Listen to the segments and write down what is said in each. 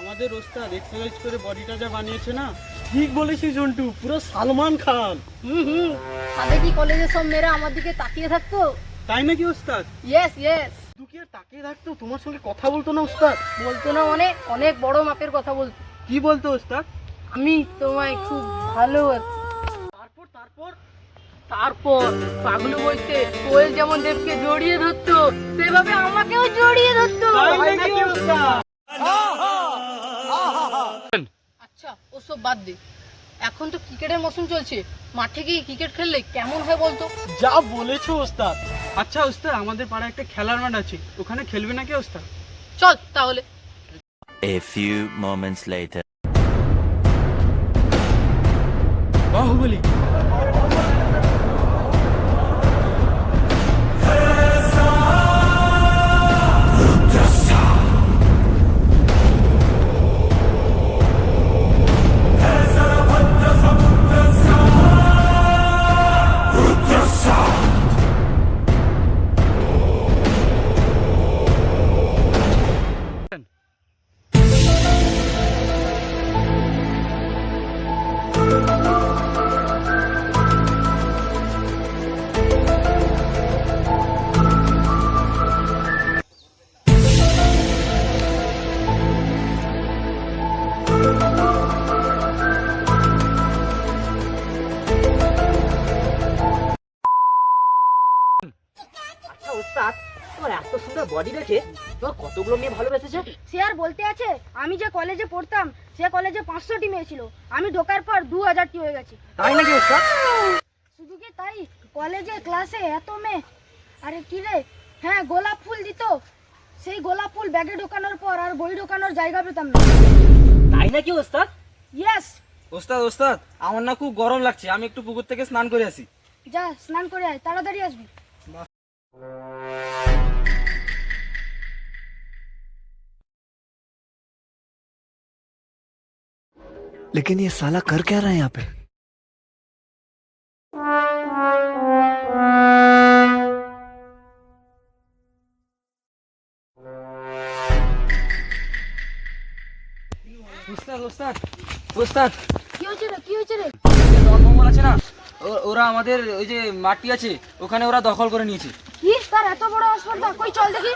আমাদের ওস্তাদ এক্সারসাইজ করে বডিটা যা বানিয়েছে না ঠিক বলেছিস জন্টু পুরো সালমান খান। হুম হুম। কি কলেজের সব মেয়েরা আমার দিকে তাকিয়ে থাকতো? তাই নাকি ওস্তাদ? ইয়েস ইয়েস তাকিয়ে থাকতো তোমার সঙ্গে কথা বলতো না উস্তাদ বলতো না অনেক অনেক বড় মাপের কথা বলতো। কি বলতো ওস্তাদ? আমি তোমায় খুব ভালোবাসি তারপর তারপর? তারপর পাগলু বলতে কোয়েল যেমন দেবকে জড়িয়ে ধরতো সেভাবে আমাকেও জড়িয়ে ধরতো তাই নাকি ওস্তাদ আচ্ছা ওসব বাদ দে। এখন তো ক্রিকেটের মৌসুম চলছে মাঠে গিয়ে ক্রিকেট খেললে কেমন হয় বলতো? যা বলেছ ওস্তাদ। আচ্ছা ওস্তাদ আমাদের পাড়ায় একটা খেলার মাঠ আছে ওখানে খেলবে নাকি ওস্তাদ? চল তাহলে। A few moments later. Baahubali ওস্তাদ। তোমার এত সুন্দর বডি দেখে তোমার কতগুলো মেয়ে ভালোবেসেছে? সে আর বলতে আছে আমি যে কলেজে পড়তাম সে কলেজে পাঁচশোটি মেয়ে ছিল। আমি ঢোকার পর দু হাজারটি হয়ে গেছে। তাই নাকি ওস্তাদ? শুধু কি তাই কলেজে ক্লাসে এত মেয়ে? আরে কি রে? হ্যাঁ গোলাপ ফুল দিত। সেই গোলাপ ফুল ব্যাগে ঢোকানোর পর আর বই ঢোকানোর জায়গা পেতাম না। তাই নাকি ওস্তাদ? ইয়েস ওস্তাদ ওস্তাদ আমার না খুব গরম লাগছে। আমি একটু পুকুর থেকে স্নান করে আসি। যা স্নান করে আয় তাড়াতাড়ি আসবি। लेकिन ये साला कर क्या रहा है यहाँ पे ওস্তাদ ওস্তাদ ওস্তাদ কি হয়েছে রে কি হয়েছে রে জন্মমল আছে না ও- ওরা আমাদের ওই যে মাটি আছে ওখানে ওরা দখল করে নিয়েছে কি তার এত বড় আসপারদা কই চল দেখি।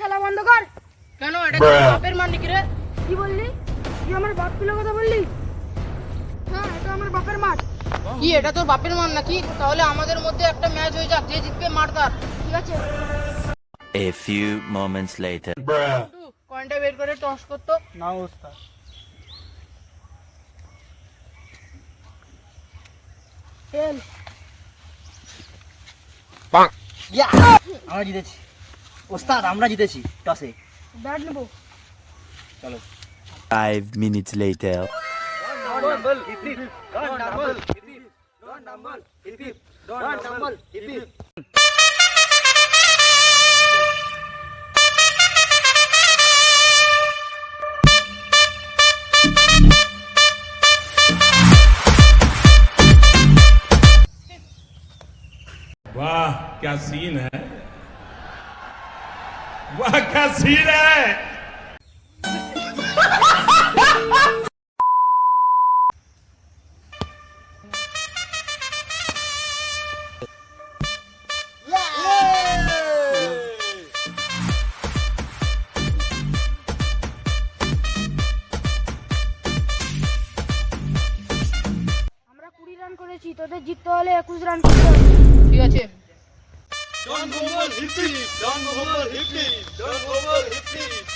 খেলা বন্ধ কর। কেন? এটা বাপের মান নাকি রে? কি বললি? তুই আমার বাপ তুলে কথা বললি? হ্যাঁ এটা আমার বাপের মাঠ। কি এটা তোর বাপের মান নাকি? তাহলে আমাদের মধ্যে একটা ম্যাচ হয়ে যাক যে জিতবে মার তার। ঠিক আছে। A few moments later. কয়েনটা বের করে টস করতো। না ওস্তাদ খেল আমরা জিতেছি। ওস্তাদ আমরা জিতেছি। টসে ব্যাট নেব। Five minutes later. वाह क्या सीन है वाह क्या सीन है જીતો તો જીતો લે એકુજ રન করতে ঠিক আছে ডন গোবর হিটলি ডন গোবর হিটলি ডন গোবর হিটলি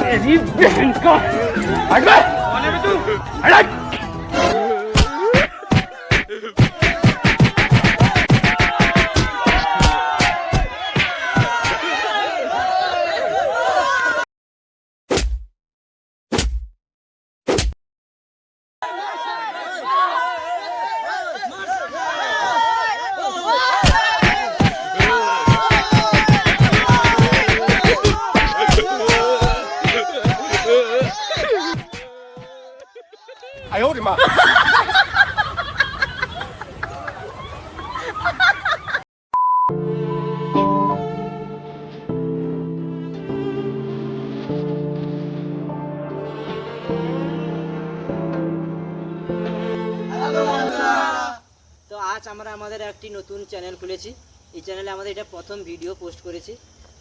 मेरी बहन का हट हट তো আজ আমরা আমাদের একটি নতুন চ্যানেল খুলেছি। এই চ্যানেলে আমাদের এটা প্রথম ভিডিও পোস্ট করেছি।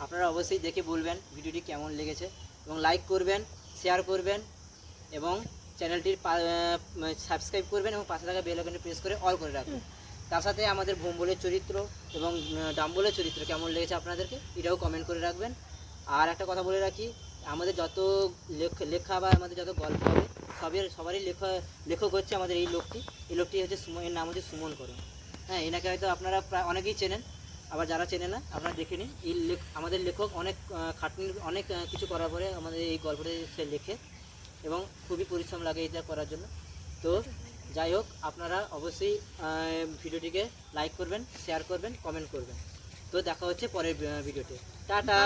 আপনারা অবশ্যই দেখে বলবেন ভিডিওটি কেমন লেগেছে এবং লাইক করবেন শেয়ার করবেন এবং চ্যানেলটির সাবস্ক্রাইব করবেন এবং পাশে থাকা বেল আইকনটি প্রেস করে অল করে রাখবেন তার সাথে আমাদের বোম্বলের চরিত্র এবং ডাম্বলের চরিত্র কেমন লেগেছে আপনাদেরকে, এটাও কমেন্ট করে রাখবেন। আর একটা কথা বলে রাখি, আমাদের যত লেখ- বা আমাদের যত গল্প হবে, সবের, সবারই লেখা, লেখক হচ্ছে আমাদের এই লোকটি। এই লোকটি হচ্ছে এর নাম হচ্ছে সুমন করণ হ্যাঁ এনাকে হয়তো আপনারা প্রায় অনেকেই চেনেন, আবার যারা চেনে না, আপনারা দেখে নিন। এই আমাদের লেখক অনেক খাটনি অনেক কিছু করার পরে আমাদের এই গল্পটা সে লেখে। এবং খুবই পরিশ্রম লাগে এটা করার জন্য। তো যাই হোক, আপনারা অবশ্যই ভিডিওটিকে লাইক করবেন শেয়ার করবেন কমেন্ট করবেন। তো দেখা হচ্ছে পরের ভিডিওতে। টাটা!